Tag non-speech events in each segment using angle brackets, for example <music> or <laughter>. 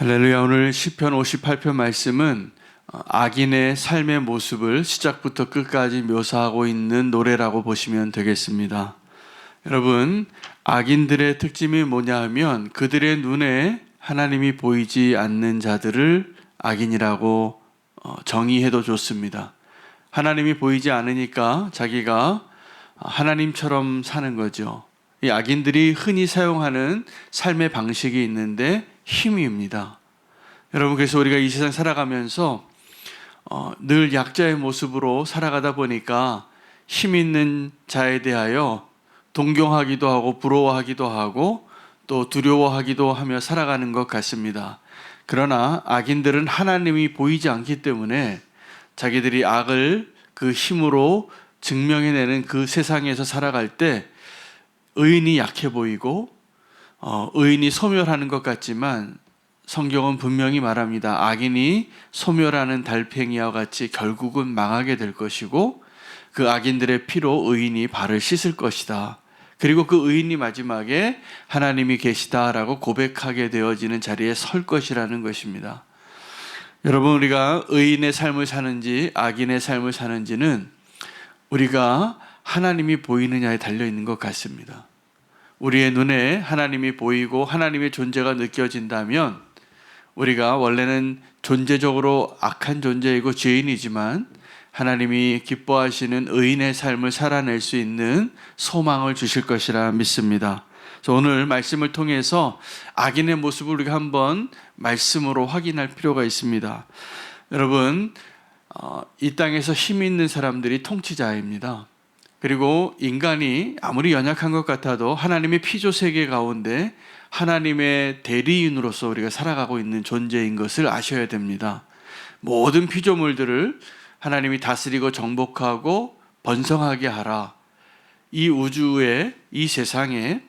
할렐루야 오늘 시편 58편 말씀은 어, 악인의 삶의 모습을 시작부터 끝까지 묘사하고 있는 노래라고 보시면 되겠습니다. 여러분 악인들의 특징이 뭐냐 하면 그들의 눈에 하나님이 보이지 않는 자들을 악인이라고 어, 정의해도 좋습니다. 하나님이 보이지 않으니까 자기가 하나님처럼 사는 거죠. 이 악인들이 흔히 사용하는 삶의 방식이 있는데 힘입니다. 여러분 그래서 우리가 이 세상 살아가면서 어, 늘 약자의 모습으로 살아가다 보니까 힘 있는 자에 대하여 동경하기도 하고 부러워하기도 하고 또 두려워하기도 하며 살아가는 것 같습니다. 그러나 악인들은 하나님이 보이지 않기 때문에 자기들이 악을 그 힘으로 증명해내는 그 세상에서 살아갈 때 의인이 약해 보이고 어, 의인이 소멸하는 것 같지만 성경은 분명히 말합니다. 악인이 소멸하는 달팽이와 같이 결국은 망하게 될 것이고 그 악인들의 피로 의인이 발을 씻을 것이다. 그리고 그 의인이 마지막에 하나님이 계시다라고 고백하게 되어지는 자리에 설 것이라는 것입니다. 여러분 우리가 의인의 삶을 사는지 악인의 삶을 사는지는 우리가 하나님이 보이느냐에 달려 있는 것 같습니다. 우리의 눈에 하나님이 보이고 하나님의 존재가 느껴진다면 우리가 원래는 존재적으로 악한 존재이고 죄인이지만 하나님이 기뻐하시는 의인의 삶을 살아낼 수 있는 소망을 주실 것이라 믿습니다. 오늘 말씀을 통해서 악인의 모습을 우리가 한번 말씀으로 확인할 필요가 있습니다. 여러분, 어, 이 땅에서 힘 있는 사람들이 통치자입니다. 그리고 인간이 아무리 연약한 것 같아도 하나님의 피조 세계 가운데 하나님의 대리인으로서 우리가 살아가고 있는 존재인 것을 아셔야 됩니다. 모든 피조물들을 하나님이 다스리고 정복하고 번성하게 하라. 이 우주에 이 세상에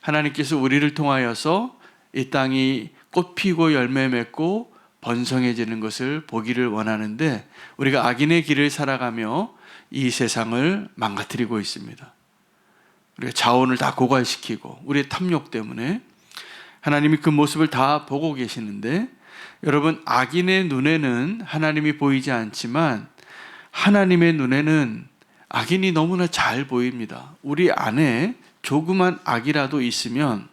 하나님께서 우리를 통하여서 이 땅이 꽃 피고 열매 맺고 번성해지는 것을 보기를 원하는데 우리가 악인의 길을 살아가며 이 세상을 망가뜨리고 있습니다. 우리가 자원을 다 고갈시키고 우리의 탐욕 때문에 하나님이 그 모습을 다 보고 계시는데 여러분 악인의 눈에는 하나님이 보이지 않지만 하나님의 눈에는 악인이 너무나 잘 보입니다. 우리 안에 조그만 악이라도 있으면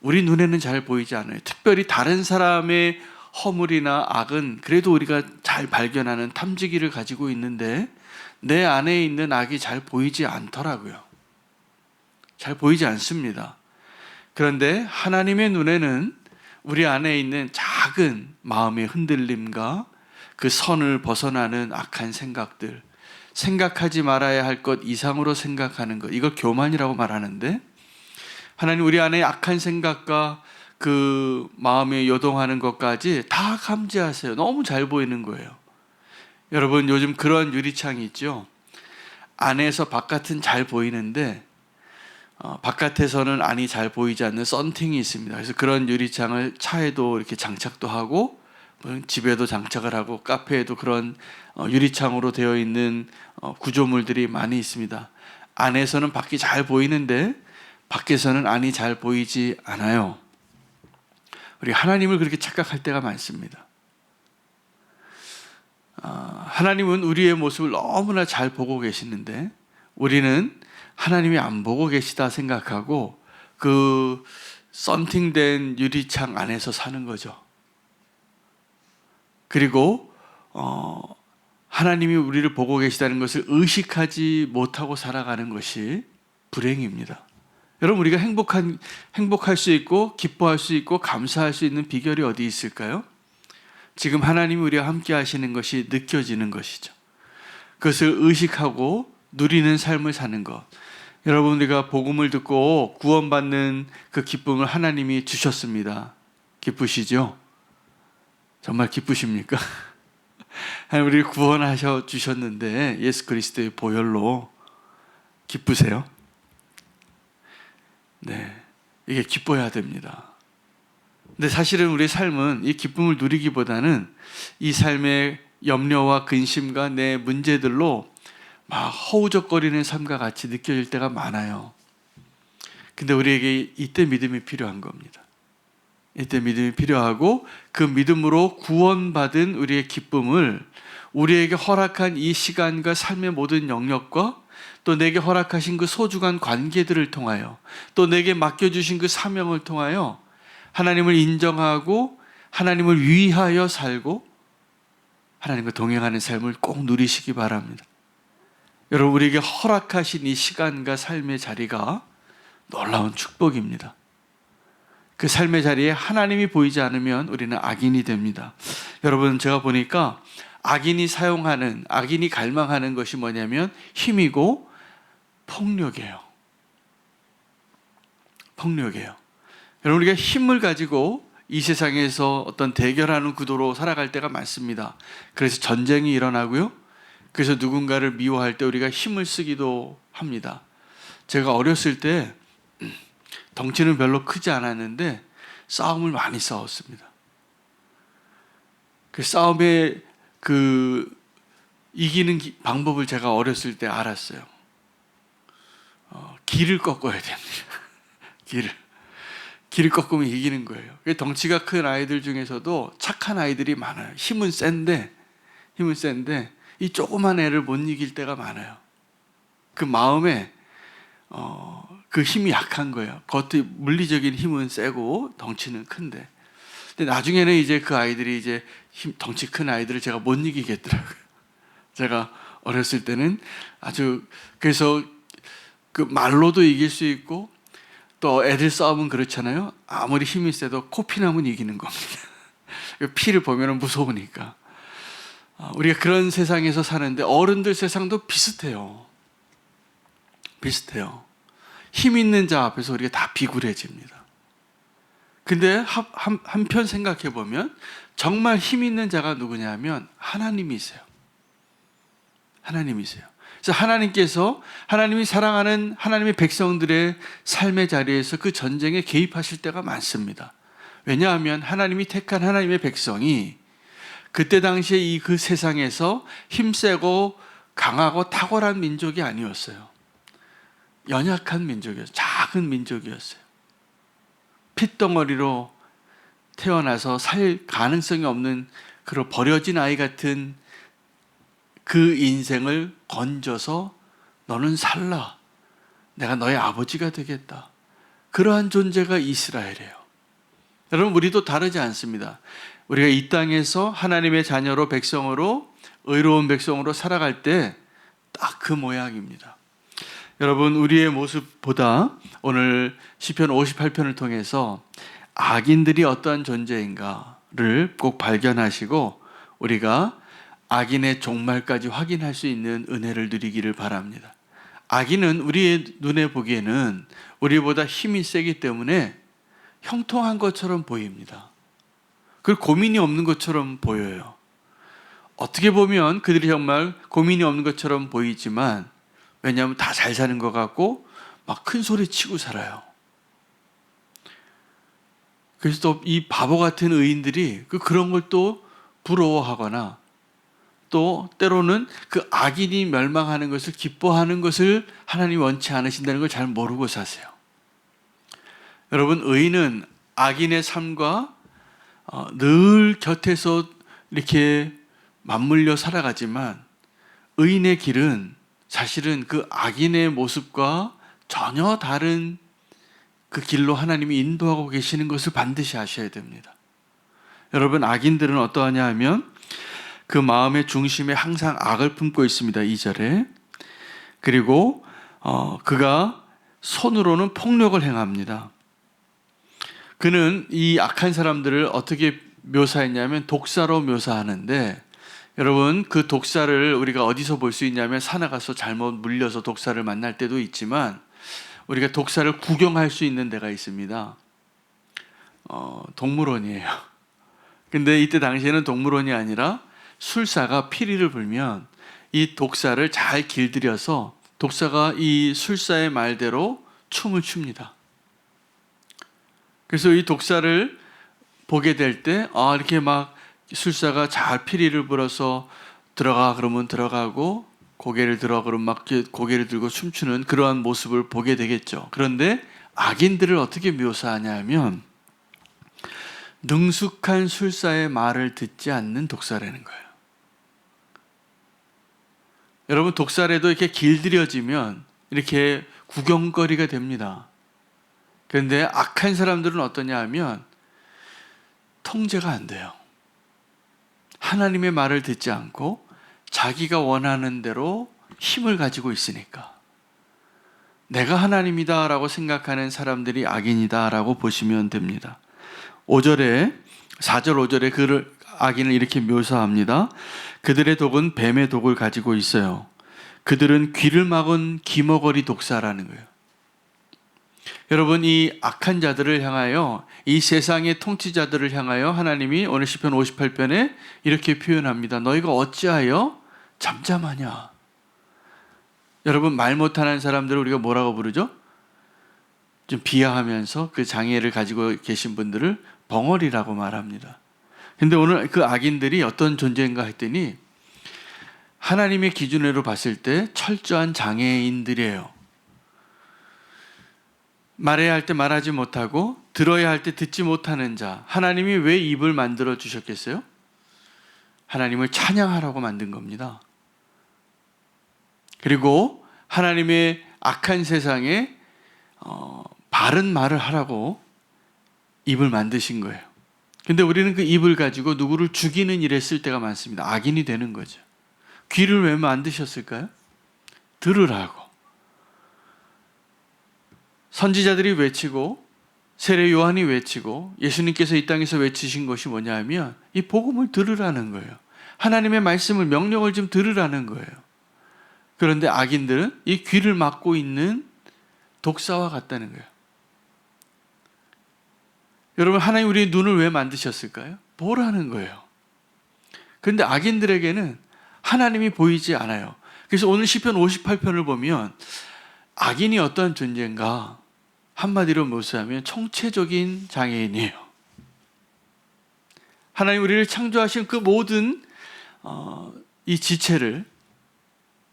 우리 눈에는 잘 보이지 않아요. 특별히 다른 사람의 허물이나 악은 그래도 우리가 잘 발견하는 탐지기를 가지고 있는데 내 안에 있는 악이 잘 보이지 않더라고요. 잘 보이지 않습니다. 그런데 하나님의 눈에는 우리 안에 있는 작은 마음의 흔들림과 그 선을 벗어나는 악한 생각들, 생각하지 말아야 할 것 이상으로 생각하는 것, 이걸 교만이라고 말하는데, 하나님 우리 안에 악한 생각과 그 마음에 요동하는 것까지 다 감지하세요. 너무 잘 보이는 거예요. 여러분 요즘 그런 유리창이 있죠. 안에서 바깥은 잘 보이는데 어, 바깥에서는 안이 잘 보이지 않는 썬팅이 있습니다. 그래서 그런 유리창을 차에도 이렇게 장착도 하고 뭐 집에도 장착을 하고 카페에도 그런 어, 유리창으로 되어 있는 어, 구조물들이 많이 있습니다. 안에서는 밖이 잘 보이는데 밖에서는 안이 잘 보이지 않아요. 우리 하나님을 그렇게 착각할 때가 많습니다. 아, 하나님은 우리의 모습을 너무나 잘 보고 계시는데 우리는 하나님이 안 보고 계시다 생각하고 그 썬팅된 유리창 안에서 사는 거죠. 그리고 어, 하나님이 우리를 보고 계시다는 것을 의식하지 못하고 살아가는 것이 불행입니다. 여러분 우리가 행복한 행복할 수 있고 기뻐할 수 있고 감사할 수 있는 비결이 어디 있을까요? 지금 하나님이 우리와 함께 하시는 것이 느껴지는 것이죠. 그것을 의식하고 누리는 삶을 사는 것. 여러분 우리가 복음을 듣고 구원받는 그 기쁨을 하나님이 주셨습니다. 기쁘시죠? 정말 기쁘십니까? <laughs> 하나님 우리를 구원하셔 주셨는데 예수 그리스도의 보혈로 기쁘세요? 네. 이게 기뻐야 됩니다. 근데 사실은 우리의 삶은 이 기쁨을 누리기보다는 이 삶의 염려와 근심과 내 문제들로 막 허우적거리는 삶과 같이 느껴질 때가 많아요. 근데 우리에게 이때 믿음이 필요한 겁니다. 이때 믿음이 필요하고 그 믿음으로 구원받은 우리의 기쁨을 우리에게 허락한 이 시간과 삶의 모든 영역과 또 내게 허락하신 그 소중한 관계들을 통하여 또 내게 맡겨주신 그 사명을 통하여 하나님을 인정하고 하나님을 위하여 살고 하나님과 동행하는 삶을 꼭 누리시기 바랍니다. 여러분 우리에게 허락하신 이 시간과 삶의 자리가 놀라운 축복입니다. 그 삶의 자리에 하나님이 보이지 않으면 우리는 악인이 됩니다. 여러분 제가 보니까 악인이 사용하는 악인이 갈망하는 것이 뭐냐면 힘이고 폭력이에요. 폭력이에요. 여러분 우리가 힘을 가지고 이 세상에서 어떤 대결하는 구도로 살아갈 때가 많습니다. 그래서 전쟁이 일어나고요. 그래서 누군가를 미워할 때 우리가 힘을 쓰기도 합니다. 제가 어렸을 때 덩치는 별로 크지 않았는데 싸움을 많이 싸웠습니다. 그 싸움에 그 이기는 기- 방법을 제가 어렸을 때 알았어요. 어, 길을 꺾어야 됩니다. <laughs> 길을. 길을 꺾으면 이기는 거예요. 그 덩치가 큰 아이들 중에서도 착한 아이들이 많아요. 힘은 센데, 힘은 센데, 이 조그만 애를 못 이길 때가 많아요. 그 마음에, 어, 그 힘이 약한 거예요. 겉의 물리적인 힘은 세고, 덩치는 큰데. 근데 나중에는 이제 그 아이들이 이제 힘, 덩치 큰 아이들을 제가 못 이기겠더라고요. <laughs> 제가 어렸을 때는 아주, 그래서 그 말로도 이길 수 있고, 또 애들 싸움은 그렇잖아요. 아무리 힘이 세도 코피 나면 이기는 겁니다. <laughs> 피를 보면 무서우니까. 아, 우리가 그런 세상에서 사는데 어른들 세상도 비슷해요. 비슷해요. 힘 있는 자 앞에서 우리가 다 비굴해집니다. 근데 한편 생각해 보면 정말 힘 있는 자가 누구냐면 하나님이세요. 하나님이세요. 그래서 하나님께서 하나님이 사랑하는 하나님의 백성들의 삶의 자리에서 그 전쟁에 개입하실 때가 많습니다. 왜냐하면 하나님이 택한 하나님의 백성이 그때 당시에 이 그 세상에서 힘세고 강하고 탁월한 민족이 아니었어요. 연약한 민족이었어요. 작은 민족이었어요. 핏덩어리로 태어나서 살 가능성이 없는 그런 버려진 아이 같은 그 인생을 건져서 너는 살라. 내가 너의 아버지가 되겠다. 그러한 존재가 이스라엘이에요. 여러분, 우리도 다르지 않습니다. 우리가 이 땅에서 하나님의 자녀로 백성으로 의로운 백성으로 살아갈 때 딱 그 모양입니다. 여러분, 우리의 모습보다 오늘 시편 58편을 통해서 악인들이 어떠한 존재인가를 꼭 발견하시고 우리가 악인의 종말까지 확인할 수 있는 은혜를 누리기를 바랍니다. 악인은 우리의 눈에 보기에는 우리보다 힘이 세기 때문에 형통한 것처럼 보입니다. 그 고민이 없는 것처럼 보여요. 어떻게 보면 그들이 정말 고민이 없는 것처럼 보이지만 왜냐하면 다 잘 사는 것 같고 막 큰 소리 치고 살아요. 그래서 또 이 바보 같은 의인들이 그 그런 걸 또 부러워하거나 또 때로는 그 악인이 멸망하는 것을 기뻐하는 것을 하나님 원치 않으신다는 걸 잘 모르고 사세요. 여러분 의인은 악인의 삶과 어, 늘 곁에서 이렇게 맞물려 살아가지만 의인의 길은 사실은 그 악인의 모습과 전혀 다른 그 길로 하나님이 인도하고 계시는 것을 반드시 아셔야 됩니다. 여러분 악인들은 어떠하냐 하면 그 마음의 중심에 항상 악을 품고 있습니다. 2절에. 그리고 어, 그가 손으로는 폭력을 행합니다. 그는 이 악한 사람들을 어떻게 묘사했냐면 독사로 묘사하는데 여러분 그 독사를 우리가 어디서 볼 수 있냐면 산에 가서 잘못 물려서 독사를 만날 때도 있지만 우리가 독사를 구경할 수 있는 데가 있습니다. 어, 동물원이에요. 근데 이때 당시에는 동물원이 아니라 술사가 피리를 불면 이 독사를 잘 길들여서 독사가 이 술사의 말대로 춤을 춥니다. 그래서 이 독사를 보게 될 때, 아, 이렇게 막 술사가 잘 피리를 불어서 들어가 그러면 들어가고 고개를 들어 그러면 막 고개를 들고 춤추는 그러한 모습을 보게 되겠죠. 그런데 악인들을 어떻게 묘사하냐 하면 능숙한 술사의 말을 듣지 않는 독사라는 거예요. 여러분 독살에도 이렇게 길들여지면 이렇게 구경거리가 됩니다. 그런데 악한 사람들은 어떠냐 하면 통제가 안 돼요. 하나님의 말을 듣지 않고 자기가 원하는 대로 힘을 가지고 있으니까. 내가 하나님이다라고 생각하는 사람들이 악인이다라고 보시면 됩니다. 5절에 4절 5절에 그를 악인을 이렇게 묘사합니다. 그들의 독은 뱀의 독을 가지고 있어요. 그들은 귀를 막은 기머거리 독사라는 거예요. 여러분 이 악한 자들을 향하여 이 세상의 통치자들을 향하여 하나님이 오늘 시편 58편에 이렇게 표현합니다. 너희가 어찌하여 잠잠하냐? 여러분 말 못하는 사람들을 우리가 뭐라고 부르죠? 좀 비하하면서 그 장애를 가지고 계신 분들을 벙어리라고 말합니다. 근데 오늘 그 악인들이 어떤 존재인가 했더니 하나님의 기준으로 봤을 때 철저한 장애인들이에요. 말해야 할 때 말하지 못하고 들어야 할 때 듣지 못하는 자. 하나님이 왜 입을 만들어 주셨겠어요? 하나님을 찬양하라고 만든 겁니다. 그리고 하나님의 악한 세상에 어, 바른 말을 하라고 입을 만드신 거예요. 근데 우리는 그 입을 가지고 누구를 죽이는 일에 쓸 때가 많습니다. 악인이 되는 거죠. 귀를 왜 만드셨을까요? 들으라고. 선지자들이 외치고 세례 요한이 외치고 예수님께서 이 땅에서 외치신 것이 뭐냐 하면 이 복음을 들으라는 거예요. 하나님의 말씀을 명령을 좀 들으라는 거예요. 그런데 악인들은 이 귀를 막고 있는 독사와 같다는 거예요. 여러분 하나님 우리의 눈을 왜 만드셨을까요? 보라는 거예요. 그런데 악인들에게는 하나님이 보이지 않아요. 그래서 오늘 시편 58편을 보면 악인이 어떤 존재인가 한마디로 묘사하면 총체적인 장애인이에요. 하나님 우리를 창조하신 그 모든 어, 이 지체를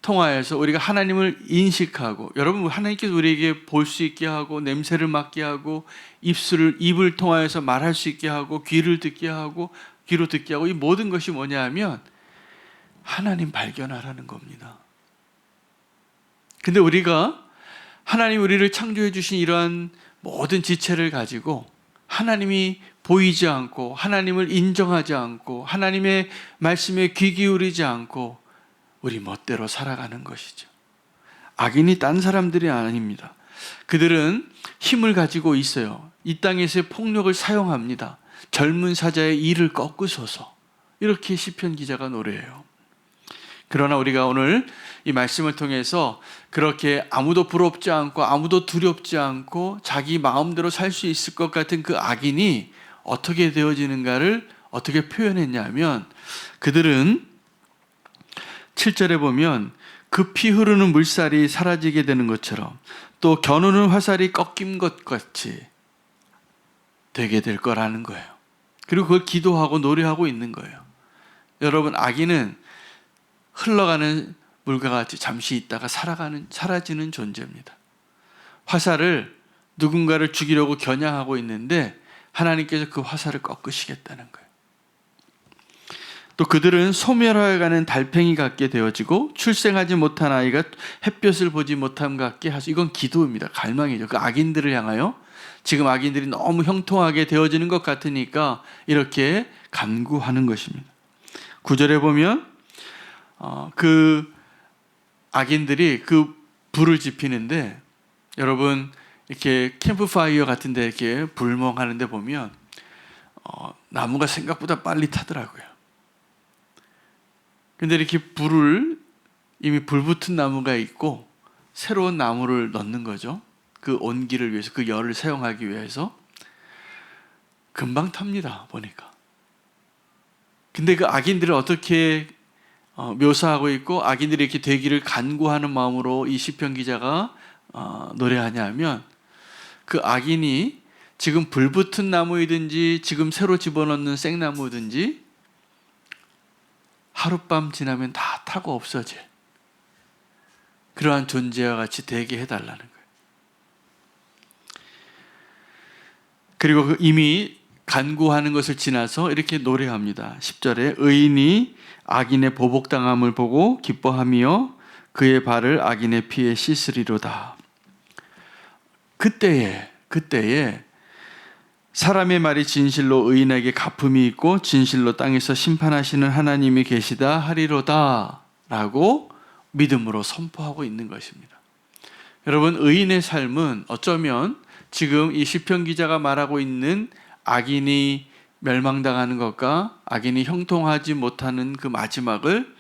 통하여서 우리가 하나님을 인식하고 여러분 하나님께서 우리에게 볼 수 있게 하고 냄새를 맡게 하고 입술을 입을 통하여서 말할 수 있게 하고 귀를 듣게 하고 귀로 듣게 하고 이 모든 것이 뭐냐 하면 하나님 발견하라는 겁니다. 근데 우리가 하나님 우리를 창조해 주신 이러한 모든 지체를 가지고 하나님이 보이지 않고 하나님을 인정하지 않고 하나님의 말씀에 귀 기울이지 않고 우리 멋대로 살아가는 것이죠. 악인이 딴 사람들이 아닙니다. 그들은 힘을 가지고 있어요. 이 땅에서의 폭력을 사용합니다. 젊은 사자의 이를 꺾으소서. 이렇게 시편 기자가 노래해요. 그러나 우리가 오늘 이 말씀을 통해서 그렇게 아무도 부럽지 않고 아무도 두렵지 않고 자기 마음대로 살 수 있을 것 같은 그 악인이 어떻게 되어지는가를 어떻게 표현했냐면 그들은 7절에 보면 급히 흐르는 물살이 사라지게 되는 것처럼 또 겨누는 화살이 꺾인 것 같이 되게 될 거라는 거예요. 그리고 그걸 기도하고 노래하고 있는 거예요. 여러분 악인은 흘러가는 물과 같이 잠시 있다가 살아가는 사라지는 존재입니다. 화살을 누군가를 죽이려고 겨냥하고 있는데 하나님께서 그 화살을 꺾으시겠다는 거예요. 또 그들은 소멸하여 가는 달팽이 같게 되어지고 출생하지 못한 아이가 햇볕을 보지 못함 같게 하소. 이건 기도입니다. 갈망이죠. 그 악인들을 향하여 지금 악인들이 너무 형통하게 되어지는 것 같으니까 이렇게 간구하는 것입니다. 구절에 보면 어, 그 악인들이 그 불을 지피는데 여러분 이렇게 캠프파이어 같은데 이렇게 불멍하는데 보면 어, 나무가 생각보다 빨리 타더라고요. 근데 이렇게 불을 이미 불 붙은 나무가 있고 새로운 나무를 넣는 거죠. 그 온기를 위해서 그 열을 사용하기 위해서 금방 탑니다. 보니까. 근데 그 악인들을 어떻게 어, 묘사하고 있고 악인들이 이렇게 되기를 간구하는 마음으로 이 시편 기자가 어, 노래하냐면 그 악인이 지금 불 붙은 나무이든지 지금 새로 집어넣는 생나무든지 하룻밤 지나면 다 타고 없어질 그러한 존재와 같이 되게 해달라는 거예요. 그리고 그 이미 간구하는 것을 지나서 이렇게 노래합니다. 10절에 의인이 악인의 보복당함을 보고 기뻐하며 그의 발을 악인의 피에 씻으리로다. 그때에 그때에 사람의 말이 진실로 의인에게 갚음이 있고 진실로 땅에서 심판하시는 하나님이 계시다 하리로다라고 믿음으로 선포하고 있는 것입니다. 여러분 의인의 삶은 어쩌면 지금 이 시편 기자가 말하고 있는 악인이 멸망당하는 것과 악인이 형통하지 못하는 그 마지막을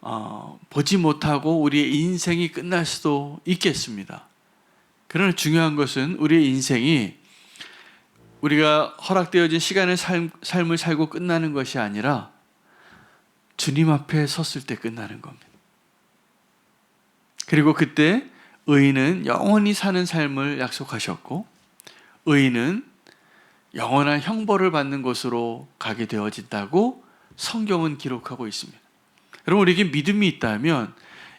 어, 보지 못하고 우리의 인생이 끝날 수도 있겠습니다. 그러나 중요한 것은 우리의 인생이 우리가 허락되어진 시간의 삶, 삶을 살고 끝나는 것이 아니라 주님 앞에 섰을 때 끝나는 겁니다. 그리고 그때 의인은 영원히 사는 삶을 약속하셨고 의인은 영원한 형벌을 받는 곳으로 가게 되어진다고 성경은 기록하고 있습니다. 여러분 우리에게 믿음이 있다면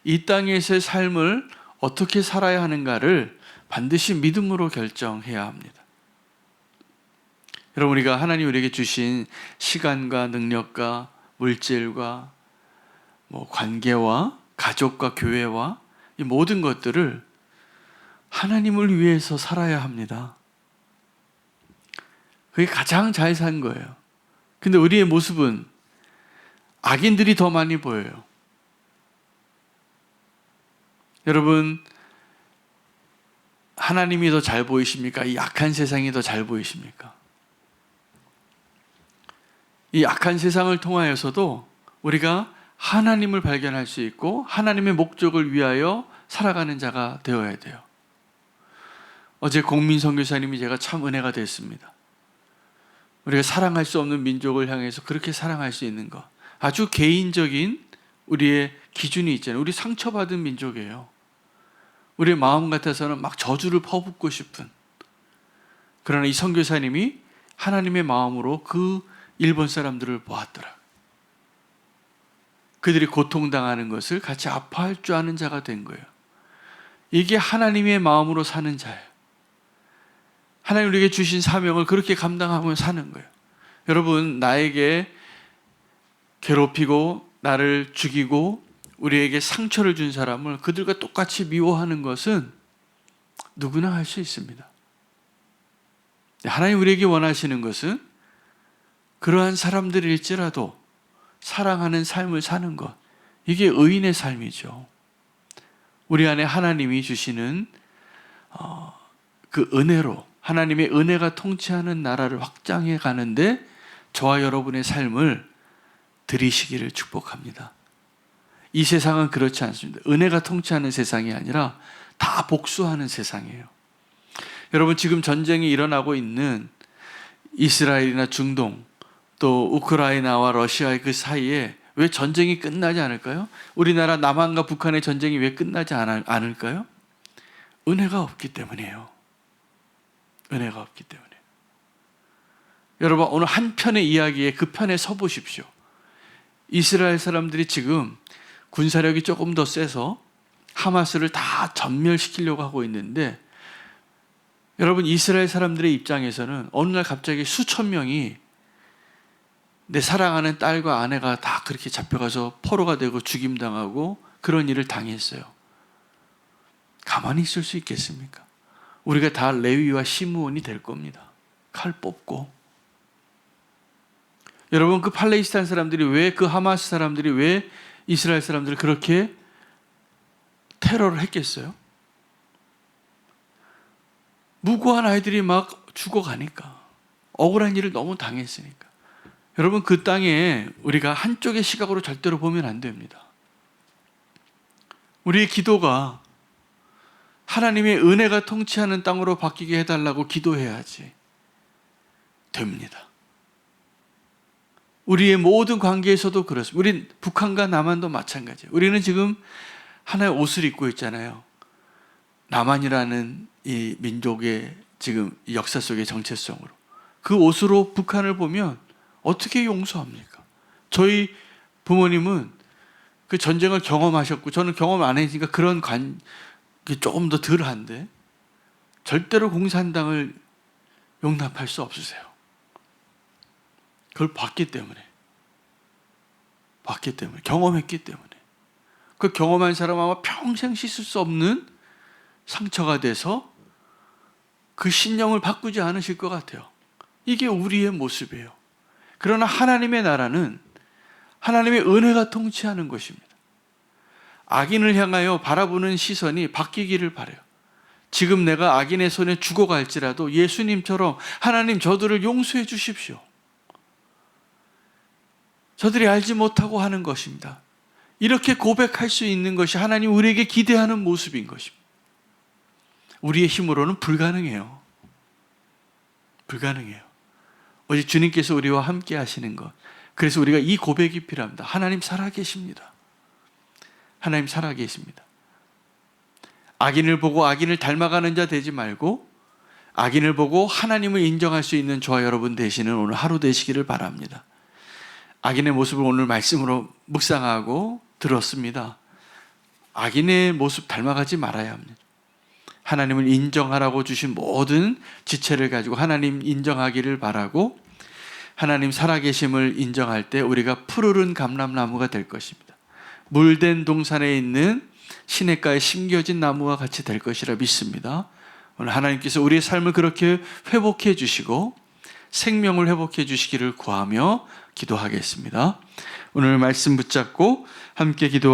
이 땅에서의 삶을 어떻게 살아야 하는가를 반드시 믿음으로 결정해야 합니다. 여러분 우리가 하나님 우리에게 주신 시간과 능력과 물질과 뭐 관계와 가족과 교회와 이 모든 것들을 하나님을 위해서 살아야 합니다. 그게 가장 잘 산 거예요. 근데 우리의 모습은 악인들이 더 많이 보여요. 여러분, 하나님이 더 잘 보이십니까? 이 악한 세상이 더 잘 보이십니까? 이 악한 세상을 통하여서도 우리가 하나님을 발견할 수 있고 하나님의 목적을 위하여 살아가는 자가 되어야 돼요. 어제 공민 선교사님이 제가 참 은혜가 됐습니다. 우리가 사랑할 수 없는 민족을 향해서 그렇게 사랑할 수 있는 것. 아주 개인적인 우리의 기준이 있잖아요. 우리 상처받은 민족이에요. 우리의 마음 같아서는 막 저주를 퍼붓고 싶은. 그러나 이 선교사님이 하나님의 마음으로 그 일본 사람들을 보았더라. 그들이 고통당하는 것을 같이 아파할 줄 아는 자가 된 거예요. 이게 하나님의 마음으로 사는 자예요. 하나님 우리에게 주신 사명을 그렇게 감당하며 사는 거예요. 여러분, 나에게 괴롭히고 나를 죽이고 우리에게 상처를 준 사람을 그들과 똑같이 미워하는 것은 누구나 할 수 있습니다. 하나님 우리에게 원하시는 것은 그러한 사람들일지라도 사랑하는 삶을 사는 것. 이게 의인의 삶이죠. 우리 안에 하나님이 주시는 어, 그 은혜로 하나님의 은혜가 통치하는 나라를 확장해 가는데 저와 여러분의 삶을 들이시기를 축복합니다. 이 세상은 그렇지 않습니다. 은혜가 통치하는 세상이 아니라 다 복수하는 세상이에요. 여러분 지금 전쟁이 일어나고 있는 이스라엘이나 중동 또 우크라이나와 러시아의 그 사이에 왜 전쟁이 끝나지 않을까요? 우리나라 남한과 북한의 전쟁이 왜 끝나지 않을까요? 은혜가 없기 때문이에요. 은혜가 없기 때문에. 여러분, 오늘 한 편의 이야기에 그 편에 서 보십시오. 이스라엘 사람들이 지금 군사력이 조금 더 세서 하마스를 다 전멸시키려고 하고 있는데 여러분 이스라엘 사람들의 입장에서는 어느 날 갑자기 수천 명이 내 사랑하는 딸과 아내가 다 그렇게 잡혀가서 포로가 되고 죽임당하고 그런 일을 당했어요. 가만히 있을 수 있겠습니까? 우리가 다 레위와 시므온이 될 겁니다. 칼 뽑고. 여러분 그 팔레스타인 사람들이 왜 그 하마스 사람들이 왜 이스라엘 사람들을 그렇게 테러를 했겠어요? 무고한 아이들이 막 죽어가니까 억울한 일을 너무 당했으니까. 여러분 그 땅에 우리가 한쪽의 시각으로 절대로 보면 안 됩니다. 우리의 기도가 하나님의 은혜가 통치하는 땅으로 바뀌게 해달라고 기도해야지 됩니다. 우리의 모든 관계에서도 그렇습니다. 우리 북한과 남한도 마찬가지예요. 우리는 지금 하나의 옷을 입고 있잖아요. 남한이라는 이 민족의 지금 역사 속의 정체성으로 그 옷으로 북한을 보면 어떻게 용서합니까? 저희 부모님은 그 전쟁을 경험하셨고 저는 경험 안 했으니까 그런 관 조금 더 덜한데 절대로 공산당을 용납할 수 없으세요. 그걸 봤기 때문에. 봤기 때문에. 경험했기 때문에. 그 경험한 사람 아마 평생 씻을 수 없는 상처가 돼서 그 신령을 바꾸지 않으실 것 같아요. 이게 우리의 모습이에요. 그러나 하나님의 나라는 하나님의 은혜가 통치하는 것입니다. 악인을 향하여 바라보는 시선이 바뀌기를 바래요. 지금 내가 악인의 손에 죽어갈지라도 예수님처럼 하나님 저들을 용서해 주십시오. 저들이 알지 못하고 하는 것입니다. 이렇게 고백할 수 있는 것이 하나님 우리에게 기대하는 모습인 것입니다. 우리의 힘으로는 불가능해요. 불가능해요. 오직 주님께서 우리와 함께 하시는 것. 그래서 우리가 이 고백이 필요합니다. 하나님 살아계십니다. 하나님 살아계십니다. 악인을 보고 악인을 닮아가는 자 되지 말고 악인을 보고 하나님을 인정할 수 있는 저와 여러분 되시는 오늘 하루 되시기를 바랍니다. 악인의 모습을 오늘 말씀으로 묵상하고 들었습니다. 악인의 모습 닮아가지 말아야 합니다. 하나님을 인정하라고 주신 모든 지체를 가지고 하나님 인정하기를 바라고 하나님 살아계심을 인정할 때 우리가 푸르른 감람나무가 될 것입니다. 물된 동산에 있는 시냇가에 심겨진 나무와 같이 될 것이라 믿습니다. 오늘 하나님께서 우리의 삶을 그렇게 회복해 주시고 생명을 회복해 주시기를 구하며 기도하겠습니다. 오늘 말씀 붙잡고 함께 기도